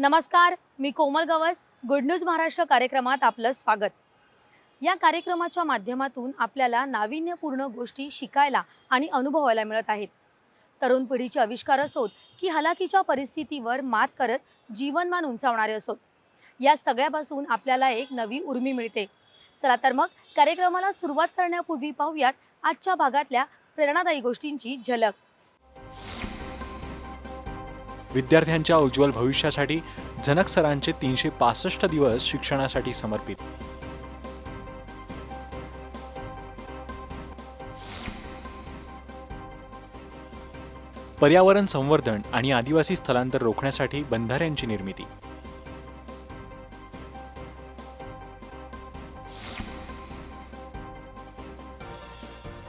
नमस्कार मी Komal Gawas. Good news Maharashtra कार्यक्रमात आपलं स्वागत. या कार्यक्रमाच्या माध्यमातून आपल्याला नाविन्यपूर्ण गोष्टी शिकायला आणि अनुभवायला मिळत आहेत. तरुण पिढीचे आविष्कार असोत की हलाखीच्या परिस्थितीवर मात करत जीवनमान उंचावणारे असोत. या सगळ्यापासून आपल्याला एक नवी उर्मी मिळते. चला तर मग कार्यक्रमाला सुरुवात करण्यापूर्वी पाहूयात आजच्या भागातल्या प्रेरणादायी गोष्टींची झलक. विद्यार्थ्यांच्या उज्ज्वल भविष्यासाठी जनक सरांचे तीनशे पासष्ट दिवस शिक्षणासाठी समर्पित. पर्यावरण संवर्धन आणि आदिवासी स्थलांतर रोखण्यासाठी बंधाऱ्यांची निर्मिती.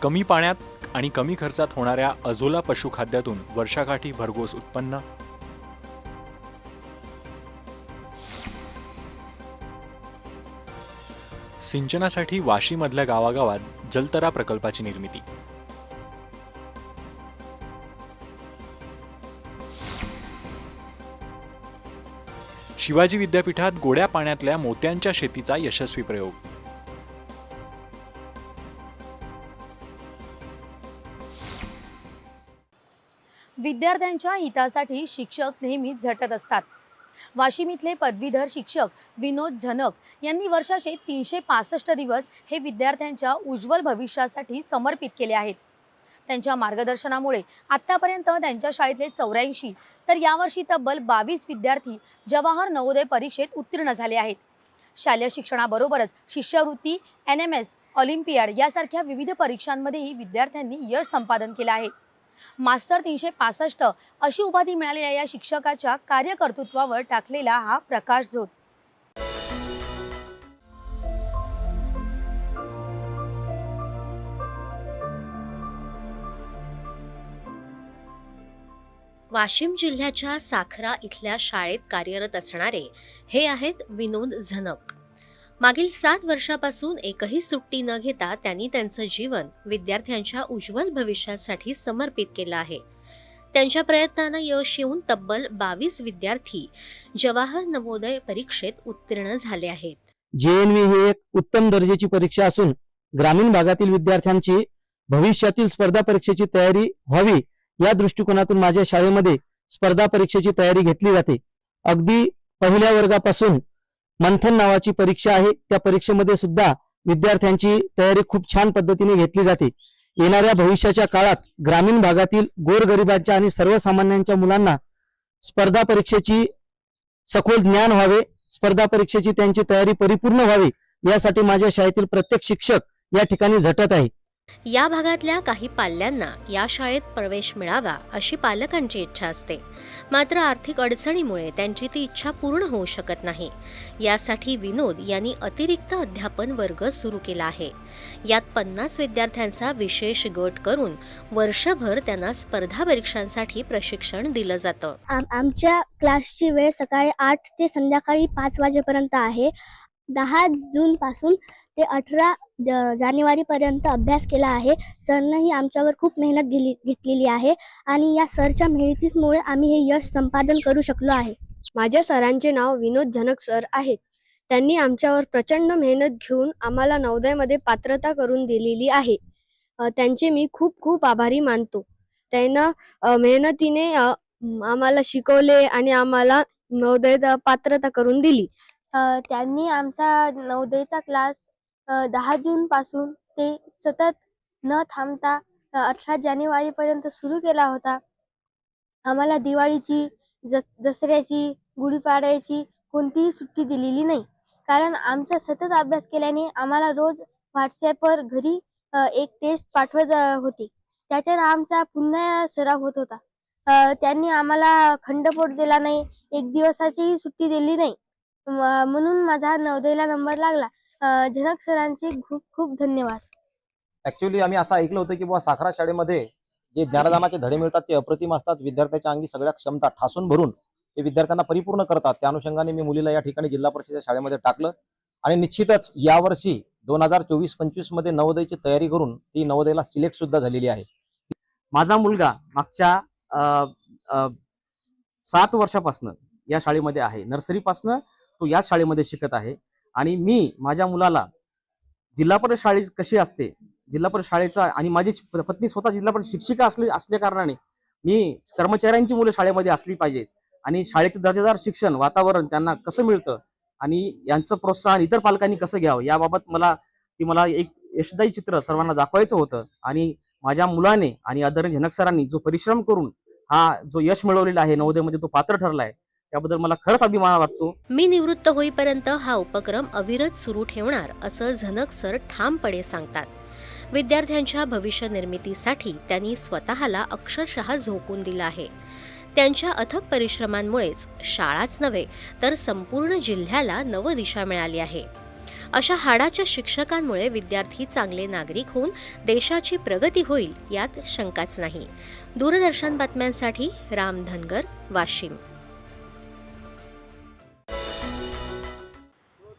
कमी पाण्यात आणि कमी खर्चात होणाऱ्या अजोला पशुखाद्यातून वर्षाकाठी भरघोस उत्पन्न सिंचनासाठी वाशीमधल्या गावागावात जलतरा प्रकल्पाची निर्मिती. शिवाजी विद्यापीठात गोड्या पाण्यातल्या मोत्यांच्या शेतीचा यशस्वी प्रयोग. विद्यार्थ्यांच्या हितासाठी शिक्षक नेहमीच झटत असतात. वाशिम इथले पदवीधर शिक्षक विनोद झनक यांनी वर्षाचे तीनशे पासष्ट दिवस हे विद्यार्थ्यांच्या उज्ज्वल भविष्यासाठी समर्पित केले आहेत. त्यांच्या मार्गदर्शनामुळे आतापर्यंत त्यांच्या शाळेतले चौऱ्याऐंशी तर यावर्षी तब्बल बावीस विद्यार्थी जवाहर नवोदय परीक्षेत उत्तीर्ण झाले आहेत. शालेय शिक्षणाबरोबरच शिष्यवृत्ती एन एम एस ऑलिम्पियाड यासारख्या विविध परीक्षांमध्येही विद्यार्थ्यांनी यश संपादन केलं आहे. मास्टर तीनशे पासष्ट अशी उपाधी मिळालेल्या या शिक्षकाच्या कार्यकर्तृत्वावर टाकलेला हा प्रकाश झोत. वाशिम जिल्ह्याच्या साखरा इथल्या शाळेत कार्यरत असणारे हे आहेत विनोद झनक. मागील सात वर्षापासून एकही सुट्टी न घेता त्यांनी त्यांचं जीवन विद्यार्थ्यांच्या उज्ज्वल भविष्यासाठी समर्पित केलं आहे. त्यांच्या प्रयत्नांना यश येऊन तब्बल बावीस विद्यार्थी जवाहर नवोदय परीक्षेत उत्तीर्ण झाले आहेत. जेएनव्ही ही एक उत्तम दर्जाची परीक्षा असून ग्रामीण भागातील विद्यार्थ्यांची भविष्यातील स्पर्धा परीक्षेची तयारी व्हावी या दृष्टिकोनातून माझ्या शाळेमध्ये स्पर्धा परीक्षेची तयारी घेतली जाते. अगदी पहिल्या वर्गापासून मंथन नावाची परीक्षा आहे. त्या परीक्षेमध्ये सुद्धा विद्यार्थ्यांची तयारी खूप छान पद्धतीने घेतली जाते. येणाऱ्या भविष्याच्या काळात ग्रामीण भागातील गोरगरिबांच्या आणि सर्वसामान्यांच्या मुलांना स्पर्धा परीक्षेची सखोल ज्ञान व्हावे स्पर्धा परीक्षेची त्यांची तयारी परिपूर्ण व्हावी यासाठी माझ्या शाळेतील प्रत्येक शिक्षक या ठिकाणी झटत आहे. या भागातल्या काही पाल्यांना या शाळेत प्रवेश मिळावा अशी पालकांची इच्छा असते. मात्र आर्थिक अडचणीमुळे त्यांची ती इच्छा पूर्ण होऊ शकत नाही. यासाठी विनोद यांनी अतिरिक्त अध्यापन वर्ग सुरू केला आहे. यात पन्नास विद्यार्थ्यांचा विशेष गट करून वर्षभर त्यांना स्पर्धा परीक्षांसाठी प्रशिक्षण दिलं जातं. आम आमच्या क्लासची वेळ सकाळी आठ ते संध्याकाळी पाच वाजेपर्यंत आहे. दहा जूनपासून ते अठरा जानेवारीपर्यंत अभ्यास केला आहे. सरनंही आमच्यावर खूप मेहनत गेली घेतलेली आहे आणि या सरच्या मेहनतीमुळे आम्ही हे यश संपादन करू शकलो आहे. माझ्या सरांचे नाव विनोद जनक सर आहेत. त्यांनी आमच्यावर प्रचंड मेहनत घेऊन आम्हाला नवोदयमध्ये पात्रता करून दिलेली आहे. त्यांचे मी खूप खूप आभारी मानतो. त्यांना मेहनतीने आम्हाला शिकवले आणि आम्हाला नवोदयात पात्रता करून दिली. त्यांनी आमचा नवोदयचा क्लास दहा जून पासून ते सतत न थांबता अठरा अठरा जानेवारीपर्यंत सुरू केला होता. आम्हाला दिवाळीची दसऱ्याची गुढीपाडव्याची कोणतीही सुट्टी दिलेली नाही. कारण आमचा सतत अभ्यास केल्याने आम्हाला रोज व्हॉट्सॲपवर घरी एक टेस्ट पाठवत होती होते. त्याच्यानं आमचा पुन्हा सराव होत होता. त्यांनी आम्हाला खंडपोट दिला नाही एक दिवसाचीही सुट्टी दिली नाही. म्हणून माझा नवदेला नंबर लागला. जनक सरांचे खूप खूप धन्यवाद. ऍक्च्युली आम्ही असं ऐकलं होतं की बुवा साखरा शाळेमध्ये जे ज्ञानदानाचे धडे मिळतात ते अप्रतिम असतात. विद्यार्थ्याच्या अंगी सगळ्या क्षमता ठासून भरून ते विद्यार्थ्यांना परिपूर्ण करतात. त्या अनुषंगाने मी मुलीला या ठिकाणी जिल्हा परिषदेच्या शाळेमध्ये टाकलं. आणि निश्चितच यावर्षी दोन हजार चोवीस पंचवीसमध्ये नवोदयची तयारी करून ती नवोदयला सिलेक्ट सुद्धा झालेली आहे. माझा मुलगा मागच्या सात वर्षापासून या शाळेमध्ये आहे. नर्सरीपासनं तो याच शाळेमध्ये शिकत आहे. आणि मी माझ्या मुलाला जिल्हा परिषद शाळे कशी असते जिल्हा परिषद शाळेचा आणि माझी पत्नी स्वतः जिल्हा परिषद शिक्षिका असले असल्या कारणाने मी कर्मचाऱ्यांची मुलं शाळेमध्ये असली पाहिजेत. आणि शाळेचं दर्जेदार शिक्षण वातावरण त्यांना कसं मिळतं आणि यांचं प्रोत्साहन इतर पालकांनी कसं घ्यावं याबाबत मला ती मला एक यशदायी चित्र सर्वांना दाखवायचं होतं. आणि माझ्या मुलाने आणि आदरणीय झनक सरांनी जो परिश्रम करून हा जो यश मिळवलेला आहे नवोदयमध्ये तो पात्र ठरलाय त्याबद्दल मला खरंच अभिमान वाटतो. मी निवृत्त होईपर्यंत हा उपक्रम अविरत सुरू ठेवणार असं झनक सर ठामपणे सांगतात. विद्यार्थ्यांच्या भविष्य निर्मितीसाठी त्यांनी स्वतःला अक्षरशः झोकून दिलं आहे. त्यांच्या अथक परिश्रमांमुळेच शाळाच नव्हे तर संपूर्ण जिल्ह्याला नव दिशा मिळाली आहे. अशा हाडाच्या शिक्षकांमुळे विद्यार्थी चांगले नागरिक होऊन देशाची प्रगती होईल यात शंकाच नाही. दूरदर्शन बातम्यांसाठी राम धनगर वाशिम.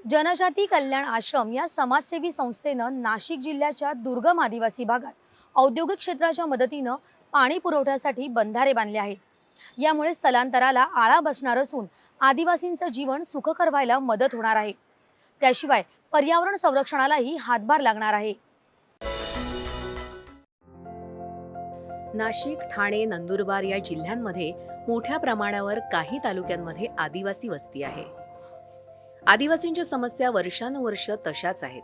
जनजाती कल्याण आश्रम या समाजसेवी संस्थेनं नाशिक जिल्ह्याच्या दुर्गम आदिवासी भागात औद्योगिक क्षेत्राच्या मदतीनं पाणी पुरवठ्यासाठी बंधारे बांधले आहेत. यामुळे स्थलांतराला आळा बसणार असून आदिवासींचं जीवन सुखकर व्हायला मदत होणार आहे. त्याशिवाय पर्यावरण संरक्षणालाही हातभार लागणार आहे. नाशिक ठाणे नंदुरबार या जिल्ह्यांमध्ये मोठ्या प्रमाणावर काही तालुक्यांमध्ये आदिवासी वस्ती आहे. आदिवासींच्या समस्या वर्षानुवर्ष तशाच आहेत.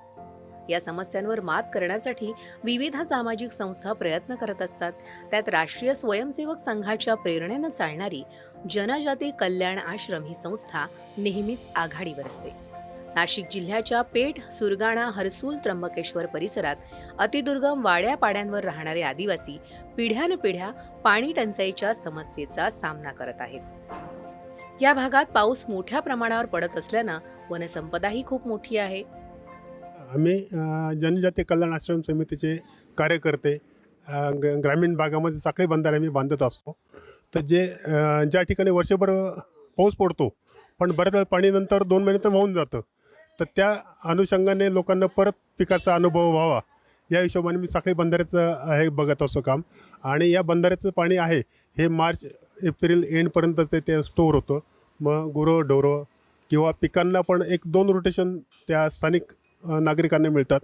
या समस्यांवर मात करण्यासाठी विविध सामाजिक संस्था प्रयत्न करत असतात. त्यात राष्ट्रीय स्वयंसेवक संघाच्या प्रेरणेनं चालणारी जनजाती कल्याण आश्रम ही संस्था नेहमीच आघाडीवर असते. नाशिक जिल्ह्याच्या पेठ सुरगाणा हरसूल त्र्यंबकेश्वर परिसरात अतिदुर्गम वाड्यापाड्यांवर राहणारे आदिवासी पिढ्यानपिढ्या पाणी टंचाईच्या समस्येचा सामना करत आहेत. या भागात पाऊस मोठ्या प्रमाणावर पडत असल्यानं वनसंपदाही खूप मोठी आहे. आम्ही जनजाती कल्याण आश्रम समितीचे कार्यकर्ते ग- ग्रामीण भागामध्ये साखळी बंधारे आम्ही बांधत असतो. तर जे अ, ज्या ठिकाणी वर्षभर पाऊस पडतो पण बऱ्याच वेळा पाणीनंतर दोन महिने तर वाहून जातं. तर त्या अनुषंगाने लोकांना परत पिकाचा अनुभव व्हावा. या हिशोबाने मी साखळी बंधाऱ्याचं हे बघत असतो काम. आणि या बंधाऱ्याचं पाणी आहे हे मार्च एप्रिल एंडपर्यंतचे ते स्टोअर होतं. मग गुरं ढोरं किंवा पिकांना पण एक दोन रोटेशन त्या स्थानिक नागरिकांना मिळतात.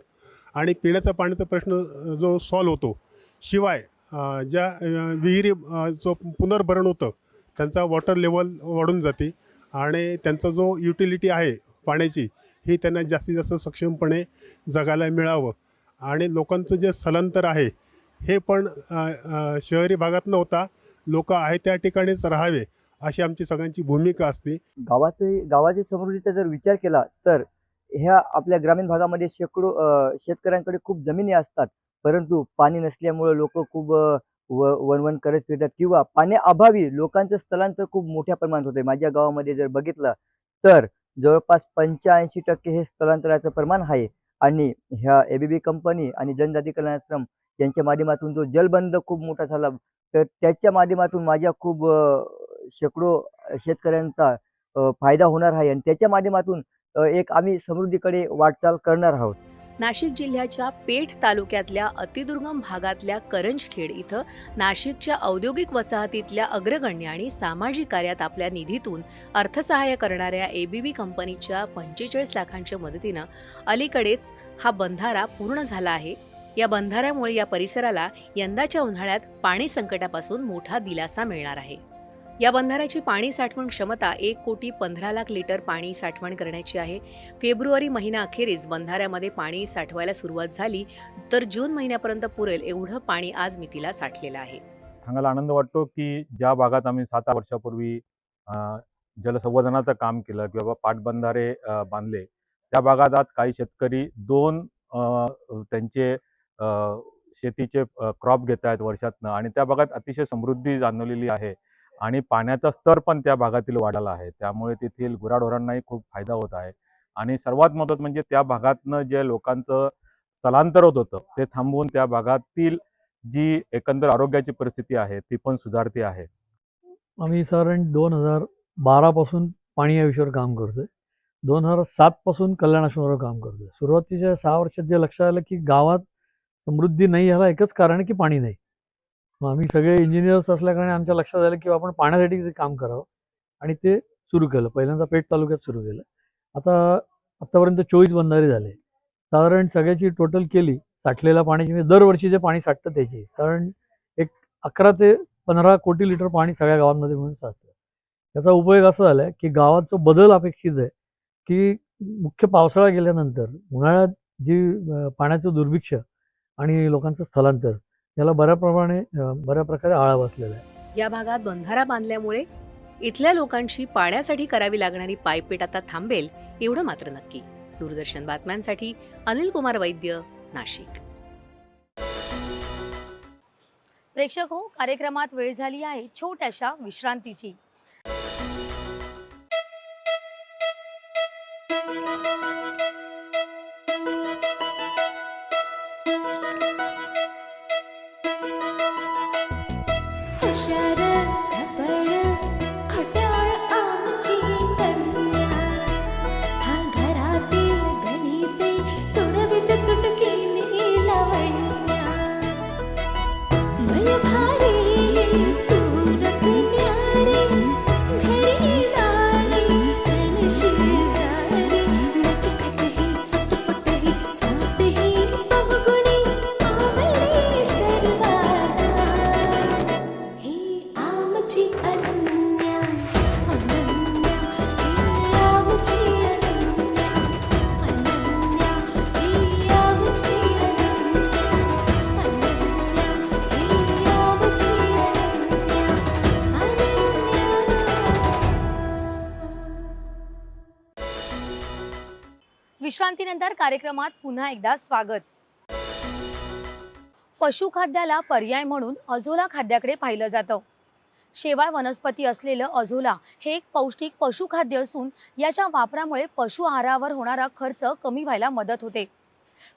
आणि पिण्याचा पाण्याचा प्रश्न जो सॉल्व होतो. शिवाय ज्या विहिरी जो पुनर्भरण होतं त्यांचा वॉटर लेवल वाढून जाते आणि त्यांचा जो युटिलिटी आहे पाण्याची ही त्यांना जास्तीत जास्त सक्षमपणे जगायला मिळावं. आणि लोकांचं जे स्थलांतर आहे हे पण शहरी भागात न होता लोक आहे त्या ठिकाणीच राहावे अशी आमची सगळ्यांची भूमिका असते. गावाचे गावाच्या समृद्धीचा जर विचार केला तर ह्या आपल्या ग्रामीण भागामध्ये शेकडो शेतकऱ्यांकडे खूप जमिनी असतात. परंतु पाणी नसल्यामुळे लोक खूप वनवन करत फिरतात किंवा पाण्याअभावी लोकांचं स्थलांतर खूप मोठ्या प्रमाणात होते माझ्या गावामध्ये जर बघितलं तर जवळपास पंच्याऐंशी टक्के हे स्थलांतराचं प्रमाण आहे. आणि ह्या एबीबी कंपनी आणि जनजातीकरण आश्रम यांच्या माध्यमातून जो जलबंध खूप मोठा झाला. तर त्याच्या माध्यमातून माझ्या खूप शेकडो शेतकऱ्यांचा फायदा होणार आहे. आणि त्याच्या माध्यमातून एक आम्ही समृद्धीकडे वाटचाल करणार आहोत. नाशिक जिल्ह्याच्या पेठ तालुक्यातल्या अतिदुर्गम भागातल्या करंजखेड इथं नाशिकच्या औद्योगिक वसाहतीतल्या अग्रगण्य आणि सामाजिक कार्यात आपल्या निधीतून अर्थसहाय्य करणाऱ्या एबीबी कंपनीच्या पंचेचाळीस लाखांच्या मदतीनं अलीकडेच हा बंधारा पूर्ण झाला आहे. या बंधाऱ्यामुळे या परिसराला यंदाच्या उन्हाळ्यात पाणी संकटापासून मोठा दिलासा मिळणार आहे. या बंधाऱ्याची पाणी साठवण क्षमता एक कोटी पंधरा लाख लिटर पाणी साठवण करण्याची आहे. फेब्रुवारी महिना अखेरीस बंधाऱ्यामध्ये पाणी साठवायला सुरुवात झाली तर जून महिन्यापर्यंत पुरेल एवढं पाणी आज मितीला साठलेलं आहे. सांगायला आनंद वाटतो की ज्या भागात आम्ही सात आठ वर्षापूर्वी जलसंवर्धनाचं काम केलं किंवा पाटबंधारे बांधले त्या भागात आज काही शेतकरी दोन त्यांचे शेतीचे क्रॉप घेत आहेत वर्षातनं आणि त्या भागात अतिशय समृद्धी जाणवलेली आहे आणि पाण्याचा स्तर पण त्या भागातील वाढला आहे. त्यामुळे तेथील गुराढोरांनाही खूप फायदा होत आहे आणि सर्वात महत्त्वाचं म्हणजे त्या भागातनं जे लोकांचं स्थलांतर होत होतं ते थांबवून त्या भागातील जी एकंदर आरोग्याची परिस्थिती आहे ती पण सुधारते आहे. आम्ही साधारण दोन हजार बारापासून पाणी या विषयावर काम करतोय. दोन हजार सातपासून कल्याण आश्रमावर काम करतोय. सुरुवातीच्या सहा वर्षात जे लक्षात आलं की गावात समृद्धी नाही ह्याला एकच कारण की पाणी नाही. मग आम्ही सगळे इंजिनियर्स असल्याकारणे आमच्या लक्षात आलं की आपण पाण्यासाठी ते काम करावं. आणि ते सुरू केलं. पहिल्यांदा पेठ तालुक्यात सुरू केलं. आता आत्तापर्यंत चोवीस बंधारे झाले. साधारण सगळ्याची टोटल केली. साठलेल्या पाण्याची म्हणजे दरवर्षी जे पाणी साठतं त्याची. साधारण एक अकरा ते पंधरा कोटी लिटर पाणी सगळ्या गावांमध्ये मिळून साचतं त्याचा उपयोग असा झाला की गावात जो बदल अपेक्षित आहे की मुख्य पावसाळा गेल्यानंतर उन्हाळ्यात जी पाण्याचं दुर्भिक्ष आणि लोकांचं स्थलांतर. याला बऱ्या प्रमाणे बऱ्या प्रकारे आळा बसलेला आहे. या भागात बंधारा बांधल्यामुळे इथल्या लोकांची पाण्यासाठी करावी लागणारी पायपीट आता थांबेल एवढं मात्र नक्की. दूरदर्शन बातम्यांसाठी अनिल कुमार वैद्य नाशिक. प्रेक्षक हो कार्यक्रमात वेळ झाली आहे छोट्याशा विश्रांतीची. विश्रांतीनंतर कार्यक्रमात पुन्हा एकदा स्वागत. पशुखाद्याला पर्याय म्हणून अझोला खाद्याकडे पाहिलं जातं. शेवाळ वनस्पती असलेलं अझोला हे एक पौष्टिक पशुखाद्य असून याच्या वापरामुळे पशु आहारावर होणारा खर्च कमी व्हायला मदत होते.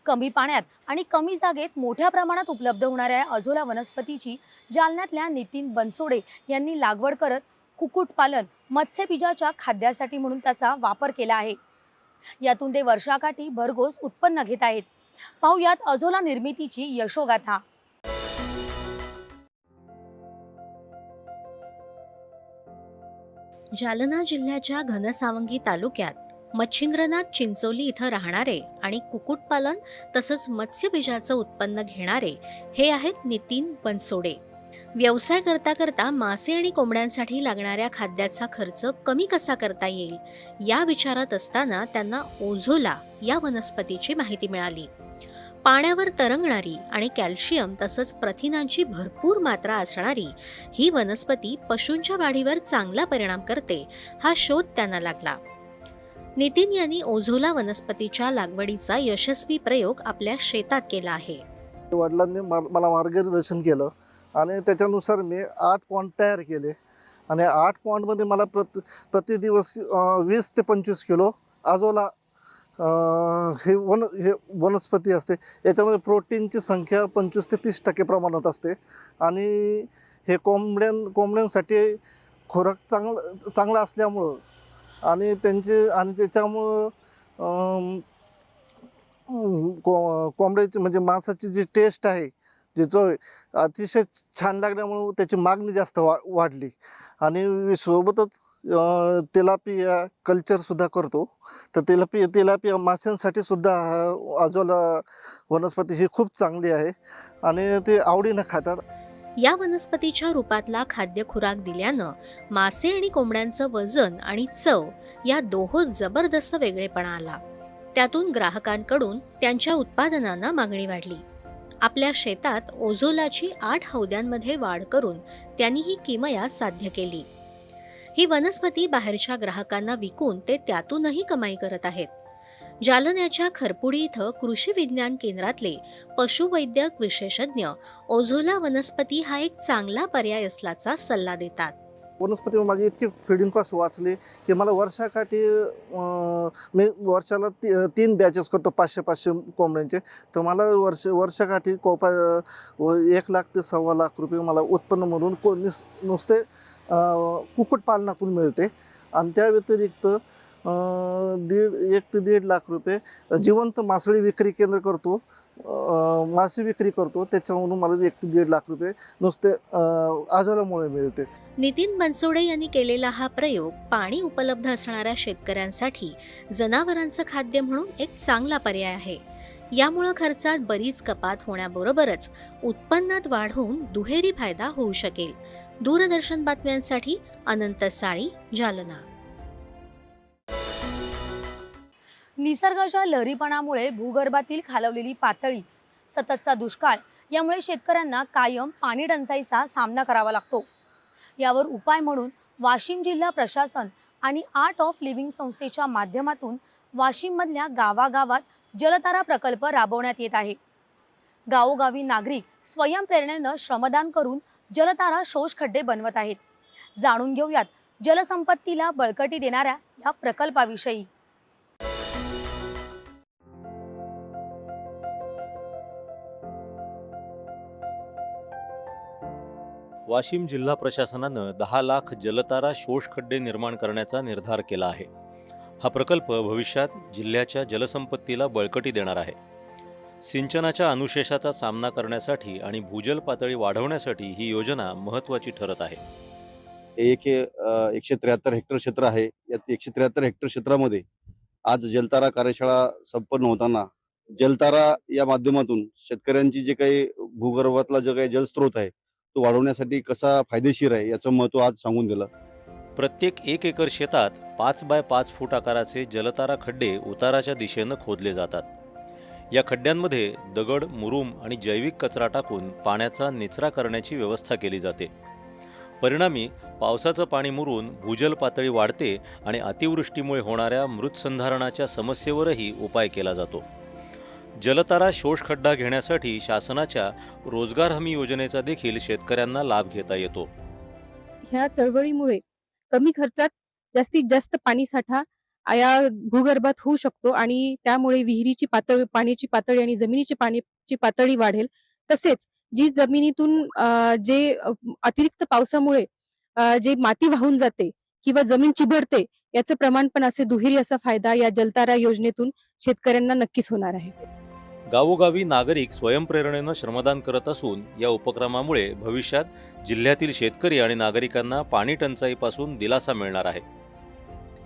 कमी पाण्यात आणि कमी जागेत मोठ्या प्रमाणात उपलब्ध होणाऱ्या या अझोला वनस्पतीची जालन्यातल्या नितीन बनसोडे यांनी लागवड करत कुक्कुटपालन मत्स्यबीजाच्या खाद्यासाठी म्हणून त्याचा वापर केला आहे. यातून ते वर्षाकाठी भरघोस उत्पन्न घेत आहेत. पाहुयात अझोला निर्मितीची यशोगाथा. जालना जिल्ह्याच्या घनसावंगी तालुक्यात मच्छिंद्रनाथ चिंचोली इथं राहणारे आणि कुक्कुटपालन तसंच मत्स्यबीजाचं उत्पन्न घेणारे हे आहेत नितीन बनसोडे. व्यवसाय करता करता मासे आणि कोंबड्यांसाठी लागणाऱ्या खाद्याचा खर्च कमी कसा करता येईल? या विचारात असताना त्यांना ओझोला या वनस्पतीची माहिती मिळाली. पाण्यावर तरंगणारी आणि कॅल्शियम तसंच प्रथिनांची भरपूर मात्रा असणारी ही वनस्पती पशूंच्या वाढीवर चांगला परिणाम करते हा शोध त्यांना लागला. नितीन यांनी ओझोला वनस्पतीच्या लागवडीचा यशस्वी प्रयोग आपल्या शेतात केला आहे. वडिलांनी मला मार्गदर्शन केलं. आणि त्याच्यानुसार मी आठ पॉईंट तयार केले. आणि आठ पॉईंटमध्ये मला प्रति प्रति दिवस वीस ते पंचवीस किलो आजोला हे वन हे वनस्पती असते. याच्यामध्ये प्रोटीनची संख्या पंचवीस ते तीस टक्के प्रमाणात असते. आणि हे कोंबड्यां कोंबड्यांसाठी खोराक चांगलं चांगला असल्यामुळं आणि त्यांचे आणि त्याच्यामुळं को कोंबड्याची म्हणजे मांसाची जी टेस्ट आहे जी अतिशय छान लागल्यामुळं त्याची मागणी जास्त वा वाढली. आणि सोबतच तेलापिया कल्चरसुद्धा करतो. तर तेलापिया तेलापिया माशांसाठी सुद्धा आजोला वनस्पती ही खूप चांगली आहे. आणि ते आवडीनं खातात. या वनस्पतीच्या रूपातला खाद्य खुराक दिल्यानं मासे आणि कोंबड्यांचं वजन आणि चव या दोहोत जबरदस्त वेगळेपणा आला. त्यातून ग्राहकांकडून त्यांच्या उत्पादनांना मागणी वाढली. आपल्या शेतात ओझोलाची आठ हौद्यांमध्ये वाढ करून त्यांनी ही किमया साध्य केली. ही वनस्पती बाहेरच्या ग्राहकांना विकून ते त्यातूनही कमाई करत आहेत. जालन्याच्या खरपुडी इथं कृषी विज्ञान केंद्रातले पशुवैद्यक विशेषज्ञ ओझोला वनस्पती हा एक चांगला पर्याय असल्याचा सल्ला देतात. वनस्पतीवर माझी इतकी फिडिंग कॉस्ट वाचले की मला वर्षाकाठी मी वर्षाला ती तीन बॅचेस करतो पाचशे पाचशे कोंबड्यांचे. तर मला वर्ष वर्षाकाठी कोपा व एक लाख ते सव्वा लाख रुपये मला उत्पन्न म्हणून को निस नुसते कुक्कुटपालनातून मिळते. आणि त्या व्यतिरिक्त दीड एक ते दीड लाख रुपये जिवंत मासळी विक्री केंद्र करतो. मासे विक्री करतो. त्याच्यावरून मला एक ते दीड लाख रुपये नुसते आजारामुळे मिळते. नितीन बनसोडे यांनी केलेला हा प्रयोग पाणी उपलब्ध असणाऱ्या शेतकऱ्यांसाठी जनावरांचं खाद्य म्हणून एक चांगला पर्याय आहे. यामुळं खर्चात बरीच कपात होण्याबरोबरच उत्पन्नात वाढ होऊन दुहेरी फायदा होऊ शकेल. दूरदर्शन बातम्यांसाठी अनंत साळी जालना. निसर्गाच्या लहरीपणामुळे भूगर्भातील खालवलेली पातळी सततचा दुष्काळ यामुळे शेतकऱ्यांना कायम पाणी टंचाईचा सामना करावा लागतो. यावर उपाय म्हणून वाशिम जिल्हा प्रशासन आणि आर्ट ऑफ लिव्हिंग संस्थेच्या माध्यमातून वाशिममधल्या गावागावात जलतारा प्रकल्प राबवण्यात येत आहे. गावोगावी नागरिक स्वयंप्रेरणेनं श्रमदान करून जलतारा शोष खड्डे बनवत आहेत. जाणून घेऊयात जलसंपत्तीला बळकटी देणाऱ्या या प्रकल्पाविषयी. वाशिम जिल्हा प्रशासनानं दहा लाख जलतारा शोष खड्डे निर्माण करण्याचा निर्धार केला आहे. हा प्रकल्प भविष्यात जिल्ह्याच्या जलसंपत्तीला बळकटी देणार आहे. सिंचनाच्या अनुशेषाचा सामना करण्यासाठी आणि भूजल पातळी वाढवण्यासाठी ही योजना महत्त्वाची ठरत आहे. एक एकशे त्र्याहत्तर हेक्टर क्षेत्र आहे. यात एकशे त्र्याहत्तर हेक्टर क्षेत्रामध्ये आज जलतारा कार्यशाळा संपन्न होताना जलतारा या माध्यमातून शेतकऱ्यांची जे काही भूगर्भातला जो काही जलस्रोत आहे तो वाढवण्यासाठी कसा फायदेशीर आहे याचं महत्त्व आज सांगून दिलं प्रत्येक एक एकर शेतात पाच बाय पाच फूट आकाराचे जलतारा खड्डे उताराच्या दिशेनं खोदले जातात. या खड्ड्यांमध्ये दगड मुरूम आणि जैविक कचरा टाकून पाण्याचा निचरा करण्याची व्यवस्था केली जाते. परिणामी पावसाचं पाणी मुरून भूजल पातळी वाढते आणि अतिवृष्टीमुळे होणाऱ्या मृतसंधारणाच्या समस्येवरही उपाय केला जातो. जलतारा शोषखड्डा घेण्यासाठी शासनाच्या रोजगार हमी योजनेचा देखील शेतकऱ्यांना लाभ घेता येतो. ह्या चळवळीमुळे कमी खर्चात जास्तीत जास्त पाणी साठा या भूगर्भात होऊ शकतो आणि त्यामुळे विहिरीची पातळी पाण्याची पातळी आणि जमिनीची पाण्याची पातळी वाढेल. तसेच जी जमिनीतून जे अतिरिक्त पावसामुळे जे माती वाहून जाते किंवा जमीन चिबडते याचं प्रमाण पण असे दुहेरी असा फायदा या जलतारा योजनेतून शेतकऱ्यांना नक्कीच होणार आहे. गावोगावी नागरिक स्वयंप्रेरणेनं श्रमदान करत असून या उपक्रमामुळे भविष्यात जिल्ह्यातील शेतकरी आणि नागरिकांना पाणी टंचाईपासून दिलासा मिळणार आहे.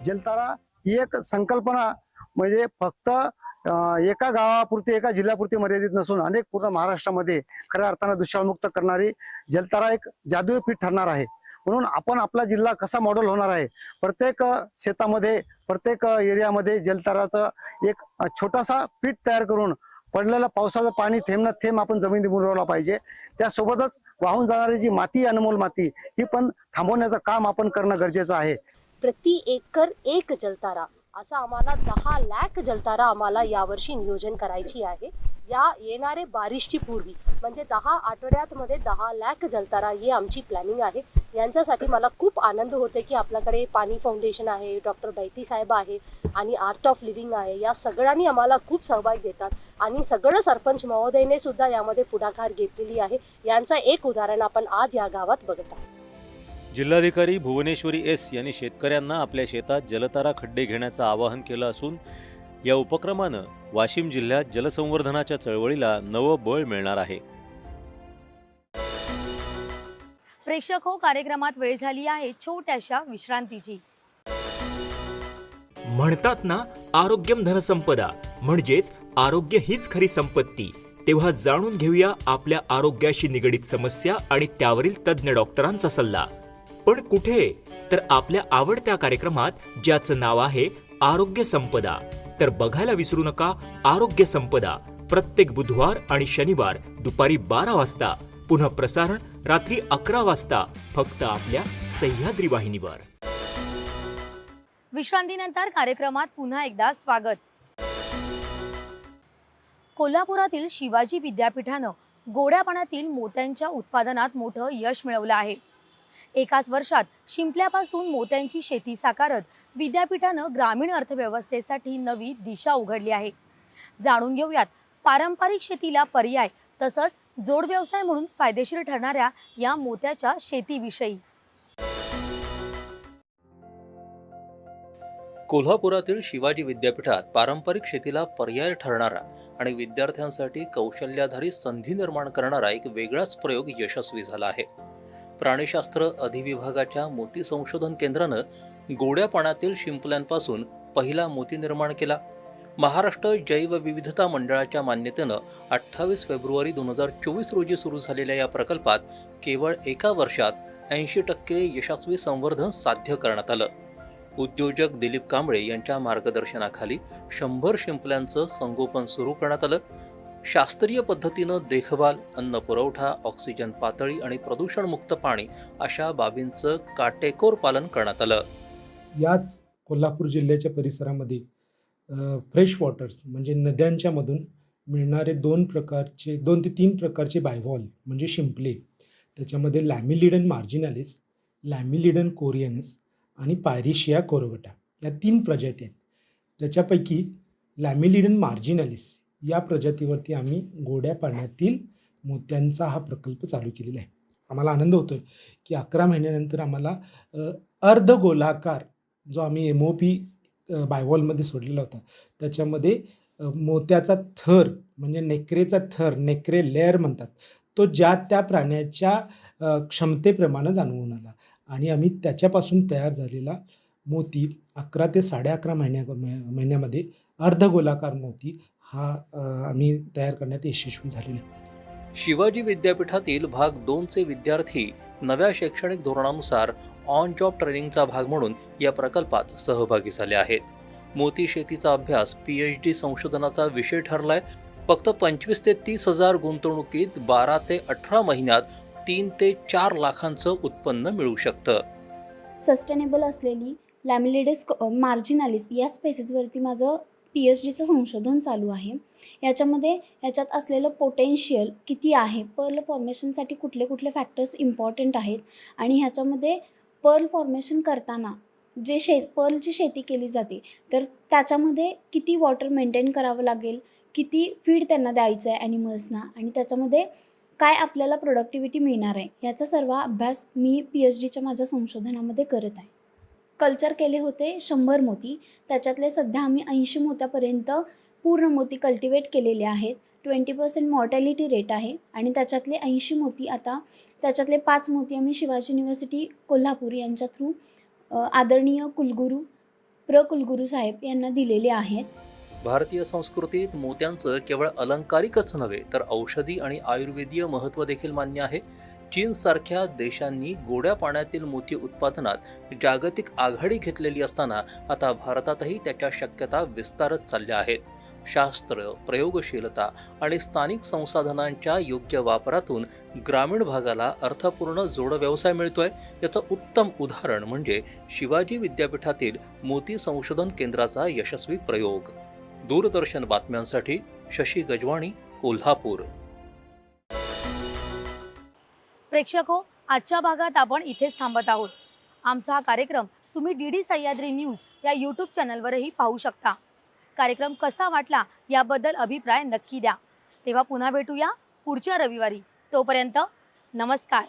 जलतारा ही एक संकल्पना म्हणजे फक्त एका गावापुरती एका जिल्ह्यापुरती मर्यादित नसून अनेक पूर्ण महाराष्ट्रामध्ये खऱ्या अर्थानं दुष्काळमुक्त करणारी जलतारा एक जादूई पीठ ठरणार आहे. म्हणून आपण आपला जिल्हा कसा मॉडेल होणार आहे? प्रत्येक शेतामध्ये प्रत्येक एरियामध्ये जलताराचं एक छोटासा पीठ तयार करून पडलेलं पावसाचं पाणी थेंब न थेंब आपण जमिनीत मुरवला पाहिजे. त्यासोबतच वाहून जाणारी जी माती अनमोल माती ही पण थांबवण्याचं काम आपण करणं गरजेचं आहे. प्रति एकर एक जलतारा असा आम्हाला दहा लाख जलतारा आम्हाला यावर्षी नियोजन करायची आहे. या येणारे बारिशची पूर्वी म्हणजे दहा आठवड्यात मध्ये दहा लाख जलतारा ही आमची प्लॅनिंग आहे. यांच्यासाठी मला खूप आनंद होते की आपल्याकडे पाणी फाउंडेशन आहे डॉक्टर बैती साहेब आहे आणि आर्ट ऑफ लिव्हिंग आहे. या सगळ्यांनी आम्हाला खूप सहभाग देतात आणि सगळं सरपंच महोदयने सुद्धा यामध्ये पुढाकार घेतलेली आहे. यांचं एक उदाहरण आपण आज या गावात बघत आहोत. जिल्हाधिकारी भुवनेश्वरी एस यांनी शेतकऱ्यांना आपल्या शेतात जलतारा खड्डे घेण्याचं आवाहन केलं असून या उपक्रमानं वाशिम जिल्ह्यात जलसंवर्धनाच्या चळवळीला नवं बळ मिळणार आहे. प्रेक्षक हो कार्यक्रमात वेळ झाली आहे छोट्याशा विश्रांतीची. म्हणतात ना आरोग्यम धनसंपदा म्हणजेच आरोग्य हीच खरी संपत्ती. तेव्हा जाणून घेऊया आपल्या आरोग्याशी निगडीत समस्या आणि त्यावरील तज्ज्ञ डॉक्टरांचा सल्ला. पण कुठे? तर आपल्या आवडत्या कार्यक्रमात ज्याचं नाव आहे आरोग्य संपदा. तर बघायला विसरू नका आरोग्य संपदा. प्रत्येक बुधवार आणि शनिवार दुपारी बारा वाजता. पुन्हा प्रसारण रात्री अकरा वाजता फक्त आपल्या सह्याद्री वाहिनीवर. विश्रांतीनंतर कार्यक्रमात पुन्हा एकदा स्वागत. कोल्हापुरातील शिवाजी विद्यापीठानं गोड्या पाण्यातील मोत्यांच्या उत्पादनात मोठं यश मिळवलं आहे. एकाच वर्षात शिंपल्यापासून मोत्यांची शेती साकारत विद्यापीठानं ग्रामीण अर्थव्यवस्थेसाठी नवी दिशा उघडली आहे. जाणून घेऊयात पारंपरिक शेतीला पर्याय तसंच जोड व्यवसाय म्हणून फायदेशीर ठरणाऱ्या या मोत्याच्या शेतीविषयी. कोल्हापुरातील शिवाजी विद्यापीठात पारंपरिक शेतीला पर्याय ठरणारा आणि विद्यार्थ्यांसाठी कौशल्याधारित संधी निर्माण करणारा एक वेगळाच प्रयोग यशस्वी झाला आहे. प्राणीशास्त्र अधिविभागाच्या मोती संशोधन केंद्रानं गोड्या पाण्यातील शिंपल्यांपासून पहिला मोती निर्माण केला. महाराष्ट्र जैवविविधता मंडळाच्या मान्यतेनं अठ्ठावीस फेब्रुवारी दोन हजार चोवीस रोजी सुरू झालेल्या या प्रकल्पात केवळ एका वर्षात ऐंशी टक्के यशस्वी संवर्धन साध्य करण्यात आलं. उद्योजक दिलीप कांबळे यांच्या मार्गदर्शनाखाली शंभर शिंपल्यांचं संगोपन सुरू करण्यात आलं. शास्त्रीय पद्धतीनं देखभाल अन्न पुरवठा ऑक्सिजन पातळी आणि प्रदूषणमुक्त पाणी अशा बाबींचं काटेकोर पालन करण्यात आलं. याच कोल्हापूर जिल्ह्याच्या परिसरामध्ये फ्रेश वॉटर्स म्हणजे नद्यांच्यामधून मिळणारे दोन प्रकारचे दोन ते तीन प्रकारचे बायव्हॉल म्हणजे शिंपले. त्याच्यामध्ये लॅमिलिडन मार्जिनालिस लॅमिलिडन कोरियनस आणि पायरिशिया कोरोवटा. या तीन प्रजाती आहेत. त्याच्यापैकी लॅमिलिडन मार्जिनालिस या प्रजातीवरती आम्ही गोड्या पाण्यातील मोत्यांचा हा प्रकल्प चालू केलेला आहे. आम्हाला आनंद होतो आहे की अकरा महिन्यानंतर आम्हाला अर्ध गोलाकार जो आम्ही एम ओ पी बायवॉलमध्ये सोडलेला होता. त्याच्यामध्ये मोत्याचा थर म्हणजे नेकरेचा थर नेकरे लेअर म्हणतात तो ज्या त्या प्राण्याच्या क्षमतेप्रमाणे जाणवून आला. आणि आम्ही त्याच्यापासून तयार झालेला मोती अकरा ते साडे अकरा महिन्या महिन्यामध्ये अर्धगोलाकार मोती हा आम्ही तयार करण्यात यशस्वी झालेला. शिवाजी विद्यापीठातील भाग दोनचे विद्यार्थी नव्या शैक्षणिक धोरणानुसार ऑन जॉब ट्रेनिंगचा भाग म्हणून या प्रकल्पात सहभागी झाले आहेत. मोती शेतीचा अभ्यास पी एच डी संशोधनाचा विषय ठरलाय. फक्त पंचवीस ते तीस हजार गुंतवणुकीत बारा ते अठरा महिन्यात तीन ते चार लाखांचं उत्पन्न मिळू शकतं. सस्टेनेबल असलेली लॅमिलिडेस मार्जिनालिस या स्पेसेसवरती माझं पी एच डीचं संशोधन चालू आहे. याच्यामध्ये याच्यात असलेलं पोटेन्शियल किती आहे? पर्ल फॉर्मेशनसाठी कुठले कुठले फॅक्टर्स इम्पॉर्टंट आहेत? आणि ह्याच्यामध्ये पर्ल फॉर्मेशन करताना जे शे पर्लची शेती केली जाते तर त्याच्यामध्ये किती वॉटर मेंटेन करावं लागेल किती फीड त्यांना द्यायचं आहे ॲनिमल्सना आणि त्याच्यामध्ये काय आपल्याला प्रोडक्टिव्हिटी मिळणार आहे याचा सर्व अभ्यास मी पी एच डीच्या माझ्या संशोधनामध्ये करत आहे. कल्चर केले होते शंभर मोती त्याच्यातले सध्या आम्ही ऐंशी मोत्यापर्यंत पूर्ण मोती कल्टिवेट केलेले आहेत. ट्वेंटी पर्सेंट मॉर्टॅलिटी रेट आहे. आणि त्याच्यातले ऐंशी मोती आता त्याच्यातले पाच मोती आम्ही शिवाजी युनिव्हर्सिटी कोल्हापूर यांच्या थ्रू आदरणीय कुलगुरू प्र कुलगुरू साहेब यांना दिलेले आहेत. भारतीय संस्कृतीत मोत्यांचं केवळ अलंकारिकच नव्हे तर औषधी आणि आयुर्वेदीय महत्त्व देखील मान्य आहे. चीनसारख्या देशांनी गोड्या पाण्यातील मोती उत्पादनात जागतिक आघाडी घेतलेली असताना आता भारतातही त्याच्या शक्यता विस्तारत चालल्या आहेत. शास्त्र प्रयोगशीलता आणि स्थानिक संसाधनांच्या योग्य वापरातून ग्रामीण भागाला अर्थपूर्ण जोड व्यवसाय मिळतोय. याचं उत्तम उदाहरण म्हणजे शिवाजी विद्यापीठातील मोती संशोधन केंद्राचा यशस्वी प्रयोग. दूरदर्शन बातम्यांसाठी शशी गजवाणी कोल्हापूर. प्रेक्षक हो आजच्या भागात आपण इथेच थांबत आहोत. आमचा हा कार्यक्रम तुम्ही डी डी सह्याद्री न्यूज या यूट्यूब चॅनलवरही पाहू शकता. कार्यक्रम कसा वाटला याबद्दल अभिप्राय नक्की द्या. तेव्हा पुन्हा भेटूया पुढच्या रविवारी. तोपर्यंत नमस्कार.